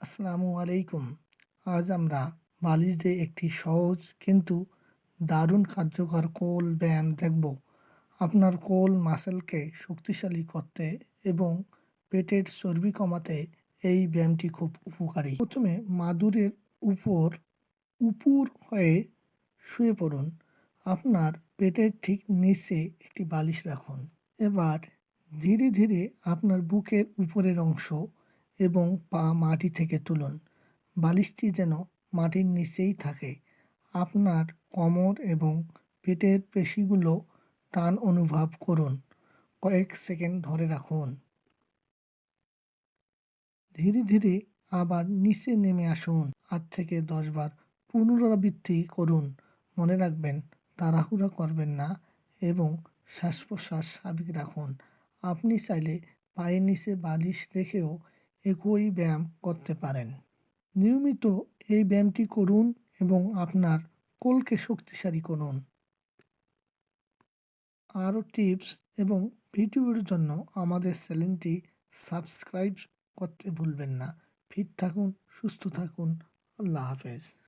আসসালামু আলাইকুম। আজ আমরা বালিশ দিয়ে একটি সহজ কিন্তু দারুণ কার্যকর কোল ব্যায়াম দেখব। আপনার কোল মাসেলকে শক্তিশালী করতে এবং পেটের চর্বি কমাতে এই ব্যায়ামটি খুব উপকারী। প্রথমে মাদুরের উপর উপুর হয়ে শুয়ে পড়ুন। আপনার পেটের ঠিক নিচে একটি বালিশ রাখুন। এবার ধীরে ধীরে আপনার বুকের উপরের অংশ এবং পা মাটি থেকে তুলুন। বালিশটি যেন মাটির নিচেই থাকে। আপনার কোমর এবং পেটের পেশিগুলো টান অনুভব করুন। কয়েক সেকেন্ড ধরে রাখুন। ধীরে ধীরে আবার নিচে নেমে আসুন। আট থেকে দশ বার পুনরাবৃত্তি করুন। মনে রাখবেন, তাড়াহুড়া করবেন না এবং শ্বাস প্রশ্বাস স্বাভাবিক রাখুন। আপনি চাইলে পায়ের নিচে বালিশ রেখেও একই ব্যায়াম করতে পারেন। নিয়মিত এই ব্যায়ামটি করুন এবং আপনার কোলকে শক্তিশালী করুন। আরও টিপস এবং ভিডিওর জন্য আমাদের চ্যানেলটি সাবস্ক্রাইব করতে ভুলবেন না। ফিট থাকুন, সুস্থ থাকুন। আল্লাহ হাফেজ।